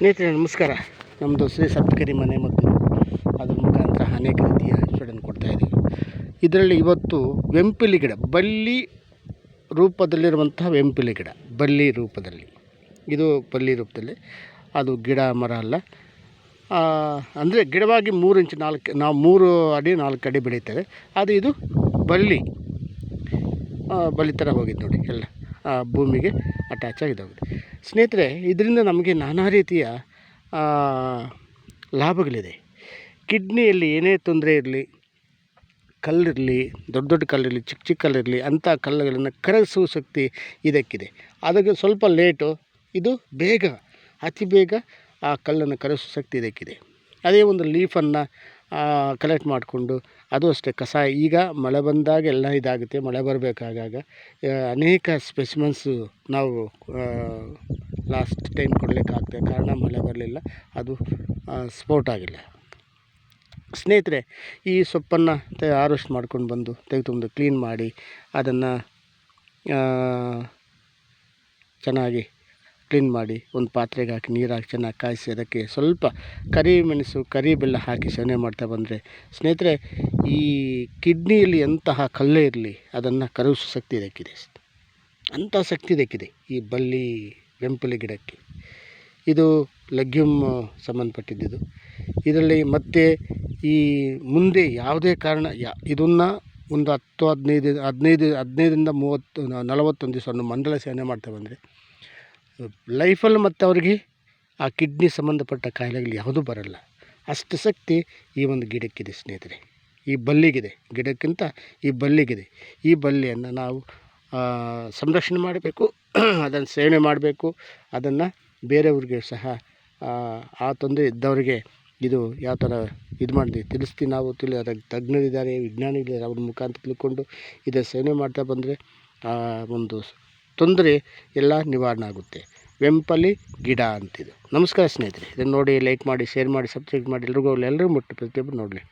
ಸ್ನೇಹಿತರೆ, ನಮಸ್ಕಾರ. ನಮ್ಮದು ಶ್ರೀ ಸಪ್ತಕರಿ ಮನೆ ಮತ್ತು ಅದ್ರ ಮುಖಾಂತರ ಅನೇಕ ರೀತಿಯ ಕೊಡ್ತಾ ಇದ್ದೀವಿ. ಇದರಲ್ಲಿ ಇವತ್ತು ವೆಂಪಿಲಿ ಗಿಡ, ಬಳ್ಳಿ ರೂಪದಲ್ಲಿರುವಂತಹ ವೆಂಪಿಲಿ ಗಿಡ, ಬಳ್ಳಿ ರೂಪದಲ್ಲಿ. ಇದು ಬಳ್ಳಿ ರೂಪದಲ್ಲಿ. ಅದು ಗಿಡ, ಮರ ಅಲ್ಲ. ಅಂದರೆ ಗಿಡವಾಗಿ ಮೂರು ಇಂಚು, ನಾಲ್ಕು ನಾವು ಮೂರು ಅಡಿ, ನಾಲ್ಕು ಅಡಿ ಬೆಳೀತೇವೆ. ಅದು ಇದು ಬಳ್ಳಿ. ಬಳ್ಳಿ ಥರ ಹೋಗಿದ್ದು ನೋಡಿ, ಎಲ್ಲ. ಭೂಮಿಗೆ ಅಟ್ಯಾಚ್ ಆಗಿದ್ದಾವೆ ಸ್ನೇಹಿತರೆ, ಇದರಿಂದ ನಮಗೆ ನಾನಾ ರೀತಿಯ ಲಾಭಗಳಿದೆ. ಕಿಡ್ನಿಯಲ್ಲಿ ಏನೇ ತೊಂದರೆ ಇರಲಿ, ಕಲ್ಲಿರಲಿ, ದೊಡ್ಡ ದೊಡ್ಡ ಕಲ್ಲಿರಲಿ, ಚಿಕ್ಕ ಚಿಕ್ಕ ಕಲ್ಲಿರಲಿ, ಅಂಥ ಕಲ್ಲುಗಳನ್ನು ಕರಗಿಸುವ ಶಕ್ತಿ ಇದಕ್ಕಿದೆ. ಅದಕ್ಕೆ ಸ್ವಲ್ಪ ಲೇಟು, ಇದು ಬೇಗ, ಅತಿ ಬೇಗ ಆ ಕಲ್ಲನ್ನು ಕರಗಿಸುವ ಶಕ್ತಿ ಇದಕ್ಕಿದೆ. ಅದೇ ಒಂದು ಲೀಫನ್ನು ಕಲೆಕ್ಟ್ ಮಾಡಿಕೊಂಡು, ಅದು ಅಷ್ಟೇ. ಕಸ ಈಗ ಮಳೆ ಬಂದಾಗ ಎಲ್ಲ ಇದಾಗುತ್ತೆ, ಮಳೆ ಬರಬೇಕಾಗಾಗ. ಅನೇಕ ಸ್ಪೆಸಿಮೆನ್ಸು ನಾವು ಲಾಸ್ಟ್ ಟೈಮ್ ಕೊಡಲಿಕ್ಕಾಗ್ತದೆ ಕಾರಣ ಮಳೆ ಬರಲಿಲ್ಲ. ಅದು ಸ್ಪೋರ್ಟ್ ಆಗಿಲ್ಲ. ಸ್ನೇಹಿತರೆ, ಈ ಸೊಪ್ಪನ್ನು ಹಾರ್ವೆಸ್ಟ್ ಮಾಡ್ಕೊಂಡು ಬಂದು ತೆಗೆದುಕೊಂಡು ಕ್ಲೀನ್ ಮಾಡಿ, ಅದನ್ನು ಚೆನ್ನಾಗಿ ಕ್ಲೀನ್ ಮಾಡಿ ಒಂದು ಪಾತ್ರೆಗೆ ಹಾಕಿ ನೀರು ಹಾಕಿ ಚೆನ್ನಾಗಿ ಕಾಯಿಸಿ ಅದಕ್ಕೆ ಸ್ವಲ್ಪ ಕರಿ ಮೆಣಸು ಕರಿ ಬೆಲ್ಲ ಹಾಕಿ ಸೇವನೆ ಮಾಡ್ತಾ ಬಂದರೆ, ಸ್ನೇಹಿತರೆ, ಈ ಕಿಡ್ನಿಯಲ್ಲಿ ಎಂತಹ ಕಲ್ಲೇ ಇರಲಿ, ಅದನ್ನು ಕರಗಿಸೋ ಶಕ್ತಿ ಇದಕ್ಕಿದೆ. ಅಂಥ ಶಕ್ತಿ ಇದಕ್ಕಿದೆ ಈ ಬಳ್ಳಿ ವೆಂಪಲಿ ಗಿಡಕ್ಕೆ. ಇದು ಲೆಗ್ಯೂಮ್ ಸಂಬಂಧಪಟ್ಟಿದ್ದು ಇದರಲ್ಲಿ ಮತ್ತೆ ಈ ಮುಂದೆ ಯಾವುದೇ ಕಾರಣ, ಯಾ, ಇದನ್ನು ಒಂದು ಹತ್ತು ಹದಿನೈದು ಹದಿನೈದು, ಹದಿನೈದರಿಂದ ಮೂವತ್ತು, ನಲವತ್ತೊಂದು ದಿವಸ ಮಂಡಲ ಸೇವನೆ ಮಾಡ್ತಾ ಬಂದರೆ ಲೈಫಲ್ಲಿ ಮತ್ತು ಅವ್ರಿಗೆ ಆ ಕಿಡ್ನಿ ಸಂಬಂಧಪಟ್ಟ ಕಾಯಿಲೆಗಳು ಯಾವುದೂ ಬರಲ್ಲ. ಅಷ್ಟು ಶಕ್ತಿ ಈ ಒಂದು ಗಿಡಕ್ಕಿದೆ ಸ್ನೇಹಿತರೆ. ಈ ಬಲ್ಲಿಗಿದೆ ಗಿಡಕ್ಕಿಂತ ಈ ಬಲ್ಲಿಗಿದೆ ಈ ಬಲ್ಲಿಯನ್ನು ನಾವು ಸಂರಕ್ಷಣೆ ಮಾಡಬೇಕು ಅದನ್ನು ಸೇವನೆ ಮಾಡಬೇಕು ಅದನ್ನು ಬೇರೆಯವ್ರಿಗೆ ಸಹ ಆ, ತೊಂದರೆ ಇದ್ದವರಿಗೆ ಇದು ಯಾವ ಥರ ಇದು ಮಾಡಿದೆ ತಿಳಿಸ್ತೀವಿ ನಾವು. ತಿಳಿ ಅದಕ್ಕೆ ತಜ್ಞರಿದ್ದಾರೆ ವಿಜ್ಞಾನಿಗಳಿದ್ದಾರೆ ಅವ್ರ ಮುಖಾಂತರ ತಿಳ್ಕೊಂಡು ಇದನ್ನು ಸೇವನೆ ಮಾಡ್ತಾ ಬಂದರೆ ಆ ಒಂದು ತೊಂದರೆ ಎಲ್ಲ ನಿವಾರಣೆ ಆಗುತ್ತೆ ವೆಂಪಲಿ ಗಿಡ ಅಂತಿದು. ನಮಸ್ಕಾರ ಸ್ನೇಹಿತರೆ. ಇದನ್ನು ನೋಡಿ ಲೈಕ್ ಮಾಡಿ ಶೇರ್ ಮಾಡಿ ಸಬ್ಸ್ಕ್ರೈಬ್ ಮಾಡಿ. ಎಲ್ರಿಗೂ ಎಲ್ಲರೂ ಮುಟ್ಟಿ ಪ್ರತಿಯೊಬ್ಬರು ನೋಡಲಿ.